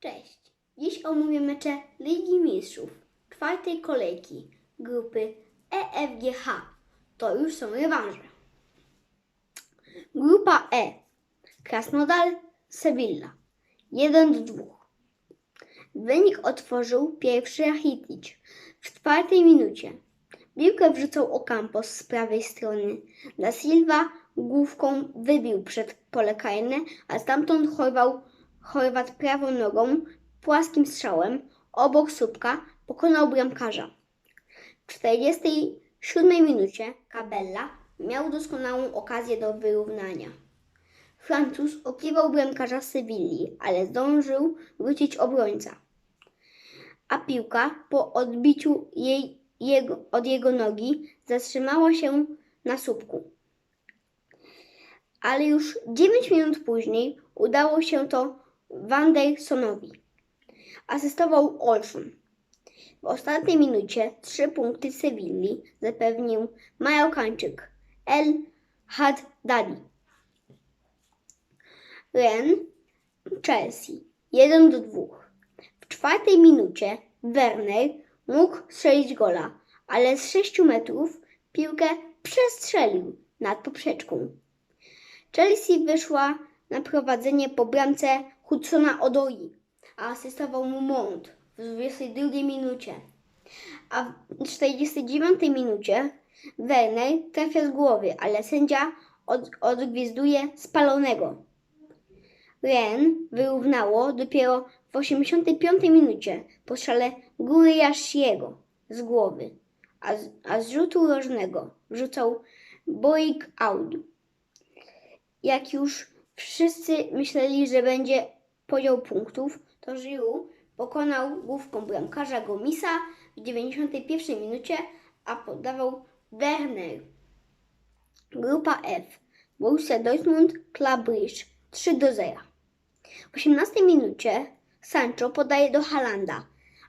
Cześć! Dziś omówię mecze Ligi Mistrzów czwartej kolejki grupy EFGH. To już są rewanże. Grupa E. Krasnodar Sevilla 1 do 2. Wynik otworzył pierwszy Rahitic w czwartej minucie. Piłkę wrzucał Ocampos z prawej strony. Da Silva główką wybił przed pole karne, a stamtąd chorwał Chorwat prawą nogą płaskim strzałem obok słupka pokonał bramkarza. W 47 minucie Cabella miał doskonałą okazję do wyrównania. Francuz okrywał bramkarza Sewilli, ale zdążył wrócić obrońca. A piłka po odbiciu jej, jego, od jego nogi zatrzymała się na słupku. Ale już 9 minut później udało się to Wandersonowi. Asystował Olszyn. W ostatniej minucie trzy punkty Sewilli zapewnił Marokańczyk El Haddadi. Ren Chelsea 1 do 2. W czwartej minucie Werner mógł strzelić gola, ale z 6 metrów piłkę przestrzelił nad poprzeczką. Chelsea wyszła na prowadzenie po bramce Hudsona Odoi, a asystował mu Mount w 22 minucie. A w 49 minucie Werner trafia z głowy, ale sędzia od, odgwizduje spalonego. Ren wyrównało dopiero w 85 minucie po strzale Guriashiego z głowy, a z, a z rzutu rożnego wrzucał Boik Audu. Jak już wszyscy myśleli, że będzie podział punktów, to Giroud pokonał główką bramkarza Gomisa w 91 minucie, a podawał Werner. Grupa F. Borussia Dortmund, Club Brugge 3 do 0. W 18 minucie Sancho podaje do Halanda,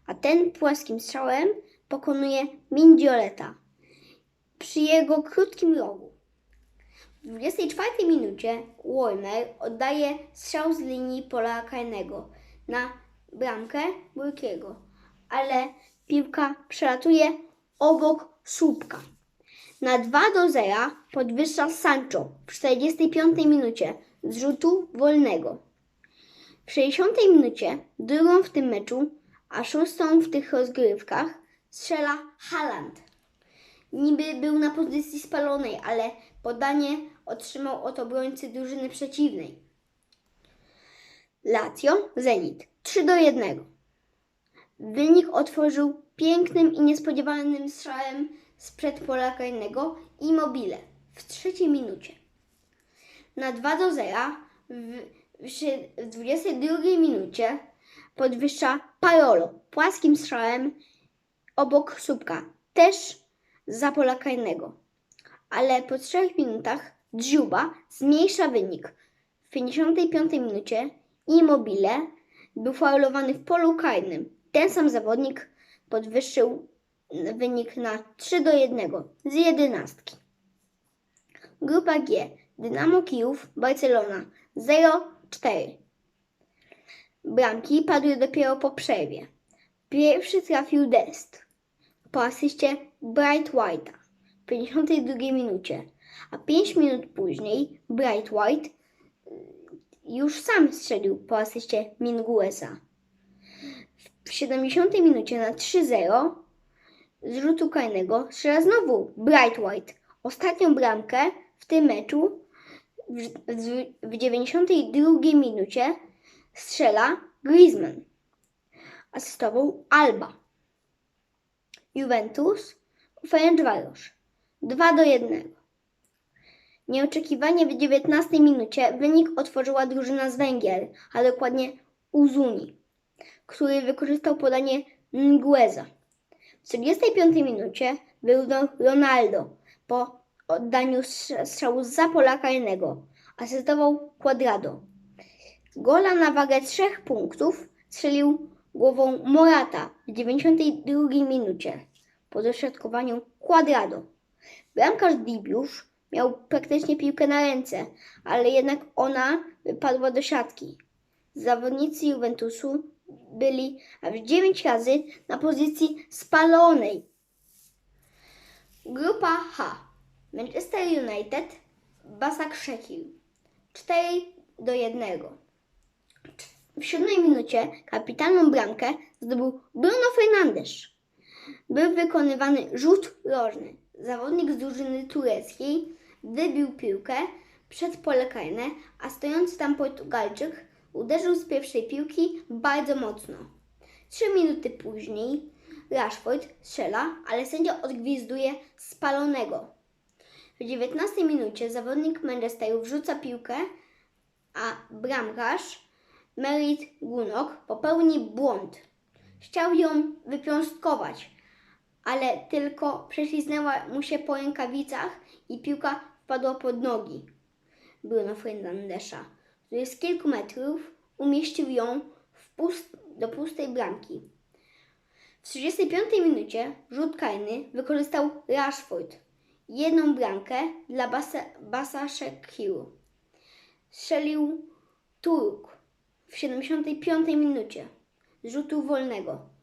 a ten płaskim strzałem pokonuje Mindioleta przy jego krótkim rogu. W 24 minucie Warner oddaje strzał z linii pola karnego na bramkę Burkiego, ale piłka przelatuje obok słupka. Na 2 do 0 podwyższa Sancho w 45 minucie z rzutu wolnego. W 60 minucie, drugą w tym meczu, a szóstą w tych rozgrywkach, strzela Haaland. Niby był na pozycji spalonej, ale podanie otrzymał od obrońcy drużyny przeciwnej. Lazio Zenit 3 do 1. Wynik otworzył pięknym i niespodziewanym strzałem sprzed pola karnego Immobile w trzeciej minucie. Na 2 do 0 w, w, sie- w 22 minucie podwyższa Parolo płaskim strzałem obok słupka, też za pola karnego. Ale po 3 minutach Dziuba zmniejsza wynik. W 55 minucie Immobile był faulowany w polu karnym. Ten sam zawodnik podwyższył wynik na 3 do 1 z 11. Grupa G. Dynamo Kijów, Barcelona 0-4. Bramki padły dopiero po przerwie. Pierwszy trafił Dest po asyście Bright White'a w 52 minucie, a 5 minut później Bright White już sam strzelił po asyście Mingueza. W 70 minucie na 3-0 z rzutu karnego strzela znowu Bright White. Ostatnią bramkę w tym meczu w, w, w 92 minucie strzela Griezmann. Asystował Alba. Juventus Ferencvaros 2 do 1. Nieoczekiwanie w 19 minucie wynik otworzyła drużyna z Węgier, a dokładnie Uzuni, który wykorzystał podanie Ngueza. W 45 minucie wyrównał Ronaldo po oddaniu strz- strzału za pola karnego. Asystował Quadrado. Gola na wagę 3 punktów strzelił głową Morata w 92 minucie po dośrodkowaniu Quadrado. Bramkarz Dibiusz miał praktycznie piłkę na ręce, ale jednak ona wypadła do siatki. Zawodnicy Juventusu byli aż 9 razy na pozycji spalonej. Grupa H. Manchester United, Basak Szekil. 4 do 1. W siódmej minucie kapitalną bramkę zdobył Bruno Fernandes. Był wykonywany rzut rożny. Zawodnik z drużyny tureckiej wybił piłkę przed pole karne, a stojący tam Portugalczyk uderzył z pierwszej piłki bardzo mocno. Trzy minuty później Rashford strzela, ale sędzia odgwizduje spalonego. W 19 minucie zawodnik Manchesteru wrzuca piłkę, a bramkarz Merit Gunok popełni błąd. Chciał ją wypiąstkować, ale tylko prześliznęła mu się po rękawicach i piłka wpadła pod nogi Bruno Fernandesza, który z kilku metrów umieścił ją pust- do pustej bramki. W 35 minucie rzut karny wykorzystał Rashford. Jedną bramkę dla Basa, Basa Shekiru. Strzelił Turk w 75 minucie z rzutu wolnego.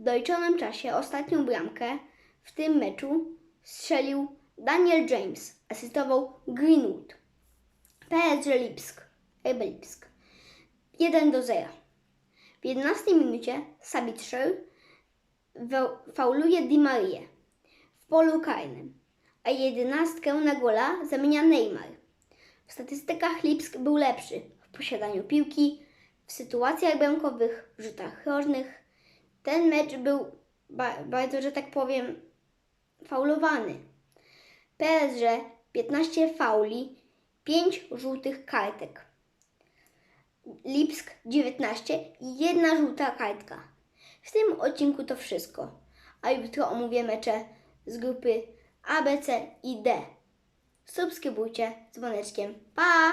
W doliczonym czasie ostatnią bramkę w tym meczu strzelił Daniel James, asystował Greenwood. PSG Lipsk, RB Lipsk 1 do 0. W 11 minucie Sabitzer fauluje Di Maria w polu karnym, a jedenastkę na gola zamienia Neymar. W statystykach Lipsk był lepszy w posiadaniu piłki, w sytuacjach bramkowych, rzutach rożnych. Ten mecz był ba- bardzo, że tak powiem, faulowany. PSG 15 fauli, 5 żółtych kartek. Lipsk 19 i jedna żółta kartka. W tym odcinku to wszystko, a jutro omówię mecze z grupy A, B, C i D. Subskrybujcie dzwoneczkiem. Pa!